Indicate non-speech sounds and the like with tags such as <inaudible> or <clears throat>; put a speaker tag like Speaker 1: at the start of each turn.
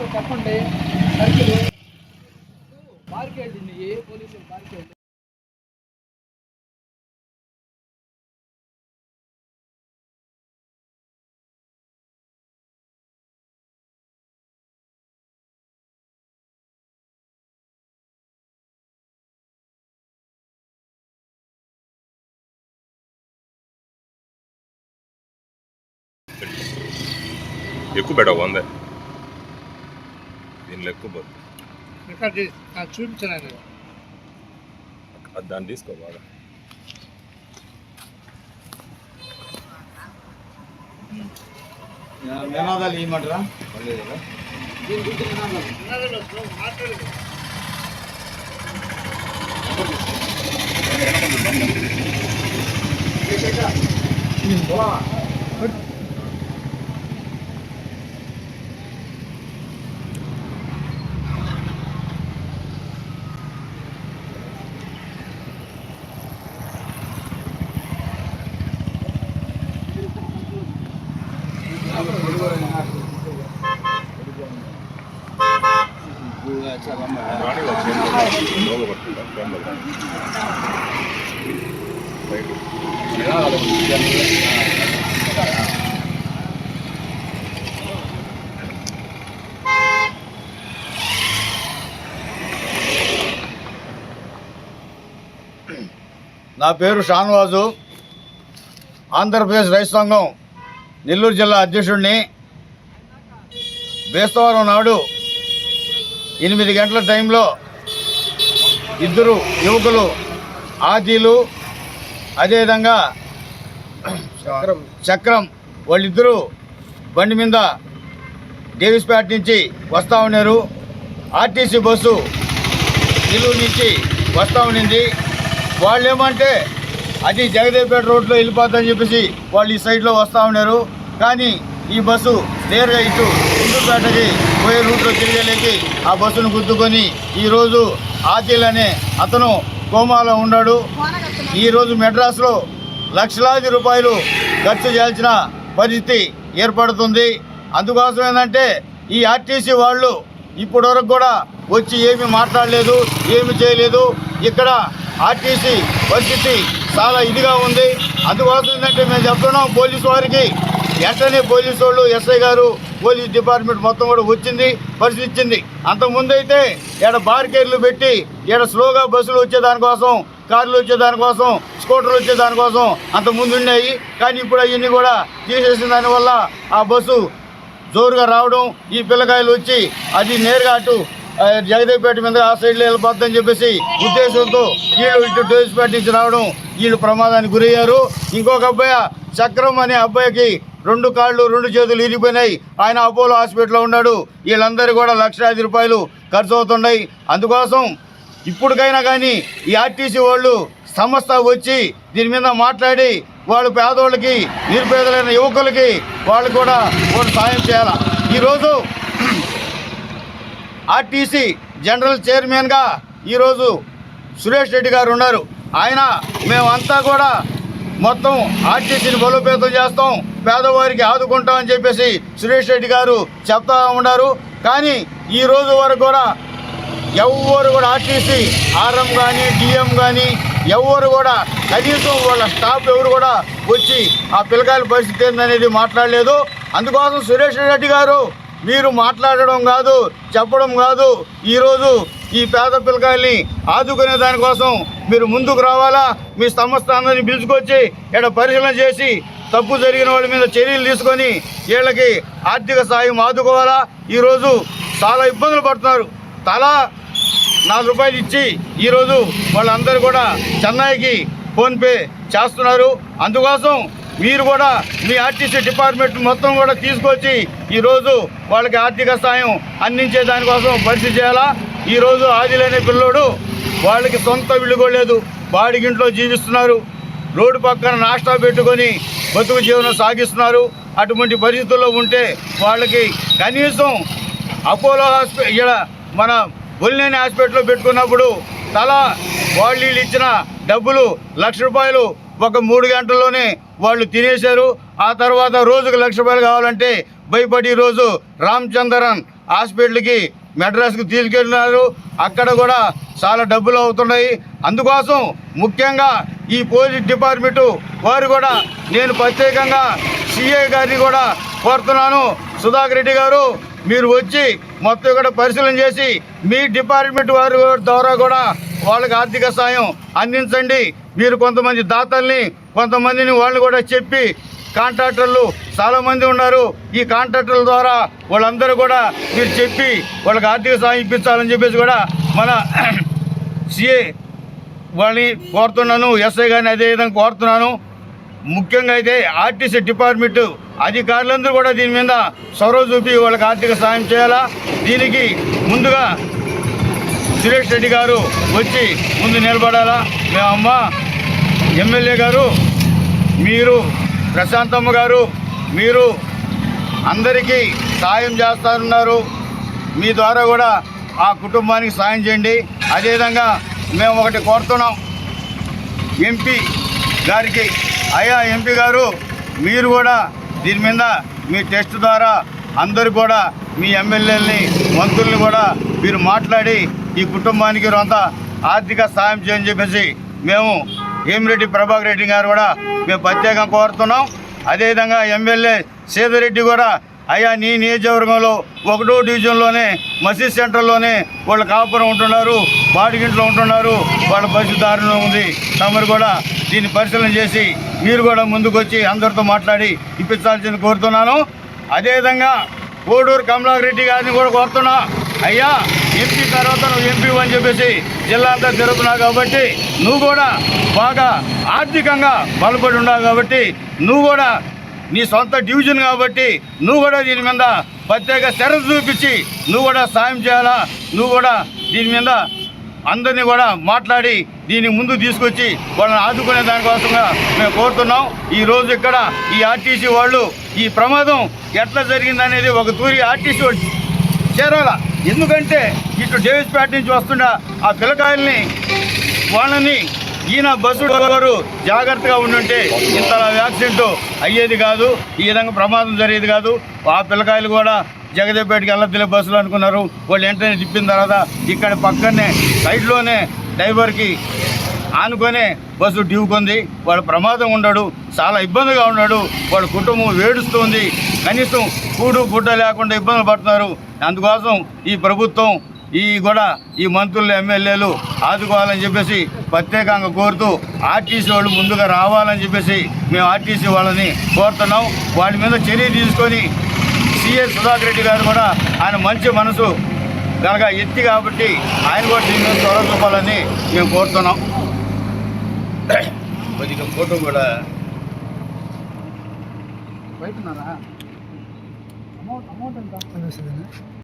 Speaker 1: చెప్పండి సర్కిల్ బార్కేడ్ ఉన్నాయి పోలీసులు బార్కేడ్
Speaker 2: ఎక్కువ పెట్ట వంద దీనిలో ఎక్కువ పోతుంది
Speaker 1: రికార్డ్ చేసి నాకు చూపించలేదు
Speaker 2: అది దాన్ని తీసుకో బాగా
Speaker 3: నినాదాలు ఇవ్వమంటారా
Speaker 2: రాణి వచ్చి లోగో పట్టుకుంటా ఫ్రెండ్ రైట్
Speaker 3: నా పేరు షాన్వాజు. ఆంధ్రప్రదేశ్ రైతు సంఘం నెల్లూరు జిల్లా అధ్యక్షుడిని బేస్తవారం నాడు ఎనిమిది గంటల టైంలో ఇద్దరు యువకులు ఆజీలు అదేవిధంగా చక్రం. వాళ్ళిద్దరూ బండి మీద డేవిస్పేట నుంచి వస్తూ ఉన్నారు. ఆర్టీసీ బస్సు నెల్లూరు నుంచి వస్తూ ఉండింది. వాళ్ళు ఏమంటే అది జగదేవ్పేట రోడ్లో వెళ్ళిపోతుందని చెప్పేసి వాళ్ళు ఈ సైడ్లో వస్తూ ఉన్నారు. కానీ ఈ బస్సు నేరుగా ఇటు హిందూపేటకి పోయే రూట్లో తిరిగేలేకి ఆ బస్సును గుద్దుకొని ఈరోజు ఆదిల్ అనే అతను కోమాలో ఉన్నాడు. ఈరోజు మెడ్రాస్లో లక్షలాది రూపాయలు ఖర్చు చేయాల్సిన పరిస్థితి ఏర్పడుతుంది. అందుకోసం ఏంటంటే ఈ ఆర్టీసీ వాళ్ళు ఇప్పటి వరకు కూడా వచ్చి ఏమి మాట్లాడలేదు ఏమి చేయలేదు. ఇక్కడ ఆర్టీసీ పరిస్థితి చాలా ఇదిగా ఉంది. అందుకోసం ఏంటంటే మేము చెప్తున్నాం పోలీసు వారికి. వెంటనే పోలీసు వాళ్ళు ఎస్ఐ గారు పోలీస్ డిపార్ట్మెంట్ మొత్తం కూడా వచ్చింది పరిశీలించింది. అంతకుముందు అయితే ఇక్కడ బార్కేర్లు పెట్టి ఇక్కడ స్లోగా బస్సులు వచ్చేదానికోసం కార్లు వచ్చేదానికోసం స్కూటర్లు వచ్చేదానికోసం అంత ముందు ఉన్నాయి. కానీ ఇప్పుడు అవన్నీ కూడా తీసేసిన దానివల్ల ఆ బస్సు జోరుగా రావడం ఈ పిల్లకాయలు వచ్చి అది నేరుగా అటు జగదేవ్పేట మీద ఆ సైడ్లో వెళ్ళిపోద్దని చెప్పేసి ఉద్దేశంతో వీళ్ళు ఇటు డేవిస్పేట నుంచి రావడం వీళ్ళు ప్రమాదానికి గురయ్యారు. ఇంకొక అబ్బాయి చక్రం అనే అబ్బాయికి రెండు కాళ్ళు రెండు చేతులు ఇరిగిపోయినాయి. ఆయన అపోలో హాస్పిటల్లో ఉన్నాడు. వీళ్ళందరూ కూడా లక్షలాది రూపాయలు ఖర్చు అవుతున్నాయి. అందుకోసం ఇప్పటికైనా కానీ ఈ ఆర్టీసీ వాళ్ళు సంస్థ వచ్చి దీని మీద మాట్లాడి వాళ్ళు పేదోళ్ళకి నిరుపేదలైన యువకులకి వాళ్ళు కూడా వాళ్ళు సాయం చేయాలి? ఈరోజు ఆర్టీసీ జనరల్ చైర్మన్గా ఈరోజు సురేష్ రెడ్డి గారు ఉన్నారు. ఆయన మేమంతా కూడా మొత్తం ఆర్టీసీని బలోపేతం చేస్తాం. పేదవారికి ఆదుకుంటామని చెప్పేసి సురేష్ రెడ్డి గారు చెప్తా ఉన్నారు. కానీ ఈ రోజు వరకు కూడా ఎవ్వరు కూడా ఆర్టీసీ ఆర్ఎం కానీ డిఎం కానీ ఎవరు కూడా కనీసం వాళ్ళ స్టాఫ్ ఎవరు కూడా వచ్చి ఆ పిల్లకాయల పరిస్థితి ఏందనేది మాట్లాడలేదు. అందుకోసం సురేష్ రెడ్డి గారు మీరు మాట్లాడడం కాదు చెప్పడం కాదు. ఈరోజు ఈ పేద పిల్లకాయల్ని ఆదుకునే దానికోసం మీరు ముందుకు రావాలా? మీ సంస్థ అందరినీ పిలుచుకొచ్చి ఇక్కడ పరిశీలన చేసి తప్పు జరిగిన వాళ్ళ మీద చర్యలు తీసుకొని వీళ్ళకి ఆర్థిక సాయం ఆదుకోవాలా? ఈరోజు చాలా ఇబ్బందులు పడుతున్నారు. తలా నాలుగు రూపాయలు ఇచ్చి ఈరోజు వాళ్ళందరూ కూడా చెన్నైకి ఫోన్పే చేస్తున్నారు. అందుకోసం మీరు కూడా మీ ఆర్టీసీ డిపార్ట్మెంట్ మొత్తం కూడా తీసుకొచ్చి ఈరోజు వాళ్ళకి ఆర్థిక సాయం అందించే దానికోసం పరిస్థితి చేయాలా? ఈరోజు ఆదిలనే పిల్లోడు వాళ్ళకి సొంత ఇల్లు కూడా లేదు. బాడిగింట్లో జీవిస్తున్నారు. రోడ్డు పక్కన నాష్టా పెట్టుకొని బతుకు జీవనం సాగిస్తున్నారు. అటువంటి పరిస్థితుల్లో ఉంటే వాళ్ళకి కనీసం అపోలో హాస్పిటల్ ఇక్కడ మన బొల్లినేని హాస్పిటల్లో పెట్టుకున్నప్పుడు తల వాళ్ళు ఇచ్చిన డబ్బులు లక్ష రూపాయలు ఒక మూడు గంటల్లోనే వాళ్ళు తినేశారు. ఆ తర్వాత రోజుకు లక్ష రూపాయలు కావాలంటే భయపడి రోజు రామచంద్రన్ హాస్పిటల్కి మెడ్రాస్కు తీసుకెళ్ళినారు. అక్కడ కూడా చాలా డబ్బులు అవుతున్నాయి. అందుకోసం ముఖ్యంగా ఈ పోలీస్ డిపార్ట్మెంటు వారు కూడా నేను ప్రత్యేకంగా సిఐ గారిని కూడా కోరుతున్నాను. సుధాకర్ రెడ్డి గారు మీరు వచ్చి మొత్తం కూడా పరిశీలన చేసి మీ డిపార్ట్మెంట్ వారి ద్వారా కూడా వాళ్ళకి ఆర్థిక సాయం అందించండి. మీరు కొంతమంది దాతల్ని కొంతమందిని వాళ్ళు కూడా చెప్పి కాంట్రాక్టర్లు చాలా మంది ఉన్నారు. ఈ కాంట్రాక్టర్ల ద్వారా వాళ్ళందరూ కూడా మీరు చెప్పి వాళ్ళకి ఆర్థిక సాయం ఇప్పించాలని చెప్పేసి కూడా మన <clears throat> సిఏ వాళ్ళని కోరుతున్నాను. ఎస్ఐ గారిని అదేవిధంగా కోరుతున్నాను. ముఖ్యంగా అయితే ఆర్టీసీ డిపార్ట్మెంటు అధికారులందరూ కూడా దీని మీద చొరవ చూపి వాళ్ళకి ఆర్థిక సాయం చేయాలా? దీనికి ముందుగా సురేష్ రెడ్డి గారు వచ్చి ముందు నిలబడాలా? మేమమ్మ అమ్మ ఎమ్మెల్యే గారు మీరు ప్రశాంతమ్మ గారు మీరు అందరికీ సాయం చేస్తారన్నారు మీ ద్వారా కూడా ఆ కుటుంబానికి సాయం చేయండి. అదేవిధంగా మేము ఒకటి కోరుతున్నాం. ఎంపీ గారికి. అయ్యా ఎంపీ గారు మీరు కూడా దీని మీద మీ టెస్ట్ ద్వారా అందరూ కూడా మీ ఎమ్మెల్యేలని మంత్రుల్ని కూడా మీరు మాట్లాడి ఈ కుటుంబానికి రొంత ఆర్థిక సాయం చేయని చెప్పేసి మేము ఏమిరెడ్డి ప్రభాకర్ రెడ్డి గారు కూడా మేము ప్రత్యేకంగా కోరుతున్నాం. అదేవిధంగా ఎమ్మెల్యే సీతారెడ్డి కూడా అయ్యా నీ నియోజకవర్గంలో ఒకటో డివిజన్లోనే మసీద్ సెంటర్లోనే వాళ్ళు కాపురం ఉంటున్నారు బాడిగింట్లో ఉంటున్నారు వాళ్ళ పరిస్థితి దారుణంగా ఉంది. తమరు కూడా దీన్ని పరిశీలన చేసి మీరు కూడా ముందుకొచ్చి అందరితో మాట్లాడి ఇప్పించాల్సింది కోరుతున్నాను. అదేవిధంగా కోడూరు కమలారెడ్డి గారిని కూడా కోరుతున్నా అయ్యా ఎంపీ తర్వాత నువ్వు ఎంపీ అని చెప్పేసి జిల్లా అంతా తిరుగుతున్నావు కాబట్టి నువ్వు కూడా బాగా ఆర్థికంగా బలపడి ఉన్నావు కాబట్టి నువ్వు కూడా నీ సొంత డివిజన్ కాబట్టి నువ్వు కూడా దీని మీద ప్రత్యేక శ్రద్ధ చూపించి నువ్వు కూడా సాయం చేయాలా? నువ్వు కూడా దీని మీద అందరినీ కూడా మాట్లాడి దీన్ని ముందు తీసుకొచ్చి వాళ్ళని ఆదుకునే దానికోసంగా మేము కోరుతున్నాం. ఈ రోజు ఇక్కడ ఈ ఆర్టీసీ వాళ్ళు ఈ ప్రమాదం ఎట్లా జరిగిందనేది ఒక తూరి ఆర్టీసీ వాళ్ళు ఎందుకంటే ఇటు డేవిస్పేట నుంచి వస్తున్న ఆ పిల్లకాయల్ని వాళ్ళని ఈయన బస్సు డ్రైవరు జాగ్రత్తగా ఉండుంటే ఇంత యాక్సిడెంట్ అయ్యేది కాదు ఈ విధంగా ప్రమాదం జరిగేది కాదు. ఆ పిల్లకాయలు కూడా జగదేపేటకి వెళ్ళొద్దులే బస్సులు అనుకున్నారు. వాళ్ళు వెంటనే తిప్పిన తర్వాత ఇక్కడ పక్కనే సైడ్లోనే డ్రైవర్కి ఆనుకొనే బస్సు డ్యూకుంది వాడు ప్రమాదం ఉండడు చాలా ఇబ్బందిగా ఉన్నాడు. వాళ్ళ కుటుంబం వేడుస్తుంది కనీసం కూడు గుడ్డ లేకుండా ఇబ్బందులు పడుతున్నారు. అందుకోసం ఈ ప్రభుత్వం ఈ కూడా ఈ మంత్రులు ఎమ్మెల్యేలు ఆదుకోవాలని చెప్పేసి ప్రత్యేకంగా కోరుతూ ఆర్టీసీ వాళ్ళు ముందుగా రావాలని చెప్పేసి మేము ఆర్టీసీ వాళ్ళని కోరుతున్నాం. వాటి మీద చర్య తీసుకొని సిఎస్ సుధాకర్ రెడ్డి గారు కూడా ఆయన మంచి మనసు కనుక ఎత్తి కాబట్టి ఆయన కూడా దీని మీద చూపాలని మేము కోరుతున్నాం. కొద్దిగా ఫోటో కూడా
Speaker 1: బయట ఉన్నారా అమౌంట్ అమౌంట్ ఎంత